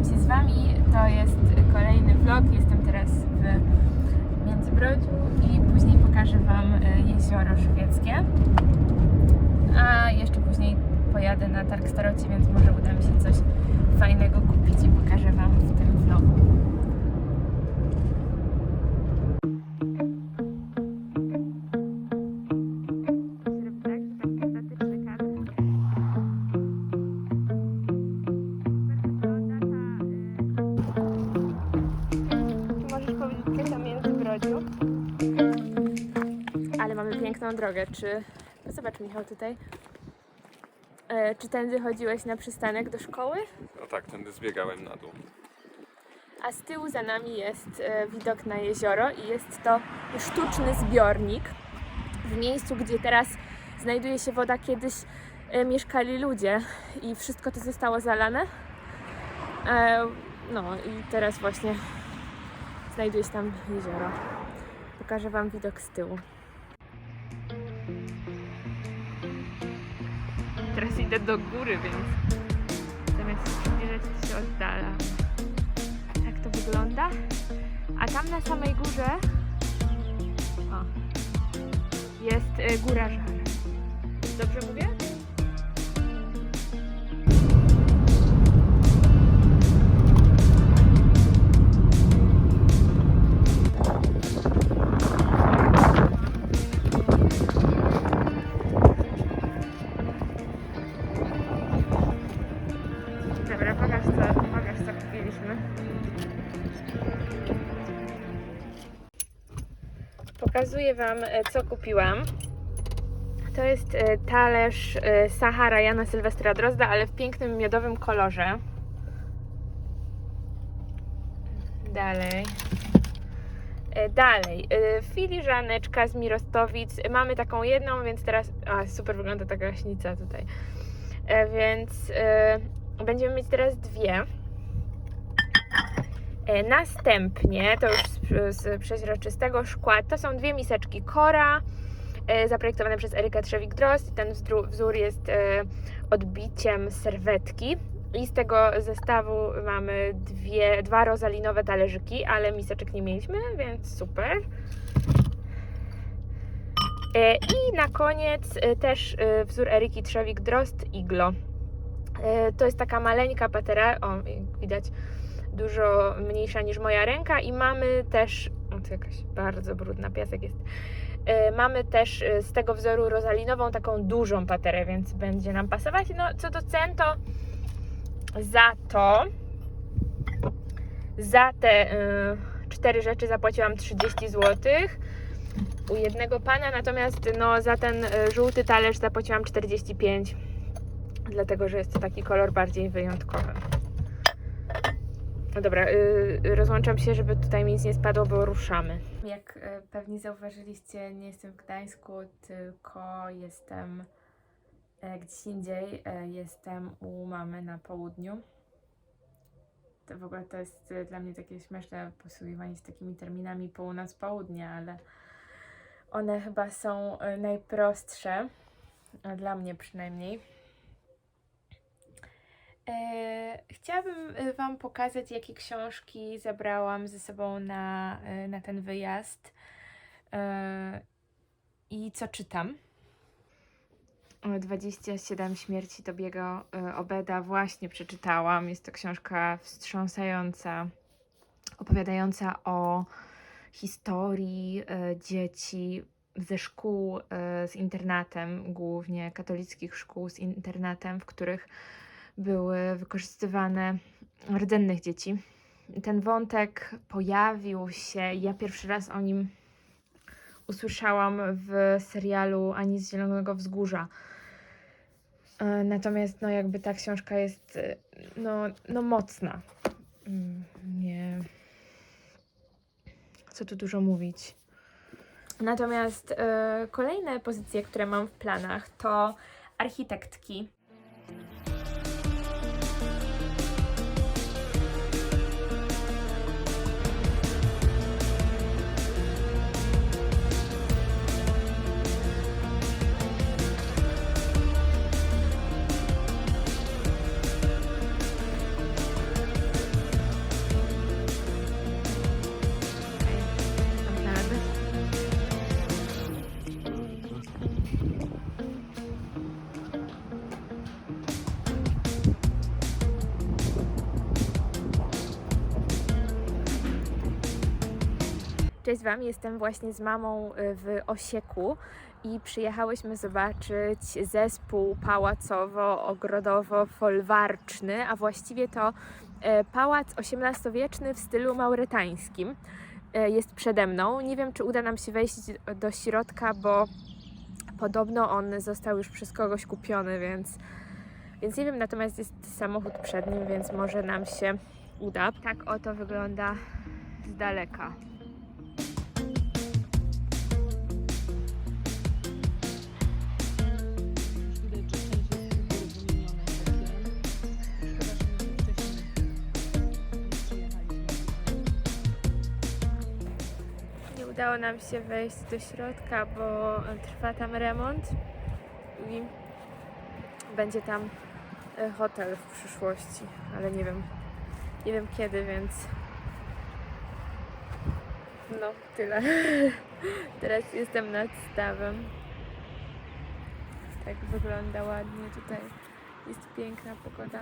Witam się z Wami. To jest kolejny vlog. Jestem teraz w Międzybrodziu i później pokażę Wam e, jezioro szwedzkie. A jeszcze później pojadę na targ staroci, więc może uda mi się coś fajnego mamy piękną drogę. Czy... Zobacz Michał tutaj. E, czy tędy chodziłeś na przystanek do szkoły? No tak, tędy zbiegałem na dół. A z tyłu za nami jest e, widok na jezioro i jest to sztuczny zbiornik. W miejscu, gdzie teraz znajduje się woda, kiedyś e, mieszkali ludzie i wszystko to zostało zalane. E, no i teraz właśnie znajduje się tam jezioro. Pokażę Wam widok z tyłu. Teraz idę do góry, więc zamiast się się oddala. Tak to wygląda. A tam na samej górze o, jest y, góra Żar. Dobrze mówię? Pokazuję Wam, e, co kupiłam. To jest e, talerz e, Sahara Jana Sylwestra Drozda, ale w pięknym miodowym kolorze. Dalej. Dalej, filiżaneczka z Mirostowic. Mamy taką jedną, więc teraz. A, super wygląda ta gaśnica tutaj. Więc będziemy mieć teraz dwie. Następnie, to już z, przeźroczystego szkła, to są dwie miseczki Kora, e, zaprojektowane przez Erykę Trzewik-Drost. Ten wzór jest e, odbiciem serwetki. I z tego zestawu mamy dwie, dwa rozalinowe talerzyki, ale miseczek nie mieliśmy, więc super. E, I na koniec też wzór Eryki Trzewik-Drost Iglo. To jest taka maleńka patera, o widać dużo mniejsza niż moja ręka i mamy też, o to jakaś bardzo brudna piasek jest, E, mamy też e, z tego wzoru rozalinową taką dużą paterę, więc będzie nam pasować. No co do cen to za to, za te y, cztery rzeczy zapłaciłam 30 zł u jednego pana, natomiast no, za ten żółty talerz zapłaciłam 45 dlatego że jest to taki kolor bardziej wyjątkowy. No dobra, y, rozłączam się, żeby tutaj mi nic nie spadło, bo ruszamy. Jak y, pewnie zauważyliście, nie jestem w Gdańsku, tylko jestem e, gdzieś indziej. E, Jestem u mamy na południu. To w ogóle to jest dla mnie takie śmieszne posługiwanie się takimi terminami północ-południe, ale one chyba są najprostsze, dla mnie przynajmniej. E, chciałabym e, Wam pokazać, jakie książki zabrałam ze sobą na, e, na ten wyjazd i co czytam. O, 27 śmierci Tobiego Obeda właśnie przeczytałam. Jest to książka wstrząsająca, opowiadająca o historii dzieci ze szkół z internatem, głównie katolickich szkół z internatem, w których były wykorzystywane rdzennych dzieci. Ten wątek pojawił się, ja pierwszy raz o nim usłyszałam w serialu Ani z Zielonego Wzgórza. E, Natomiast no jakby ta książka jest e, no, no mocna. Mm, Nie. Co tu dużo mówić. Natomiast e, kolejne pozycje, które mam w planach to architektki. Cześć Wam, jestem właśnie z mamą y, w Osieku i przyjechałyśmy zobaczyć zespół pałacowo-ogrodowo-folwarczny, a właściwie to e, pałac XVIII w stylu maurytańskim. E, Jest przede mną. Nie wiem, czy uda nam się wejść do środka, bo podobno on został już przez kogoś kupiony, więc, więc nie wiem, natomiast jest samochód przed nim, więc może nam się uda. Tak oto wygląda z daleka. Udało nam się wejść do środka, bo trwa tam remont i będzie tam e, hotel w przyszłości, ale nie wiem, nie wiem kiedy, więc no tyle. Teraz jestem nad stawem. Tak wygląda ładnie tutaj. Jest piękna pogoda.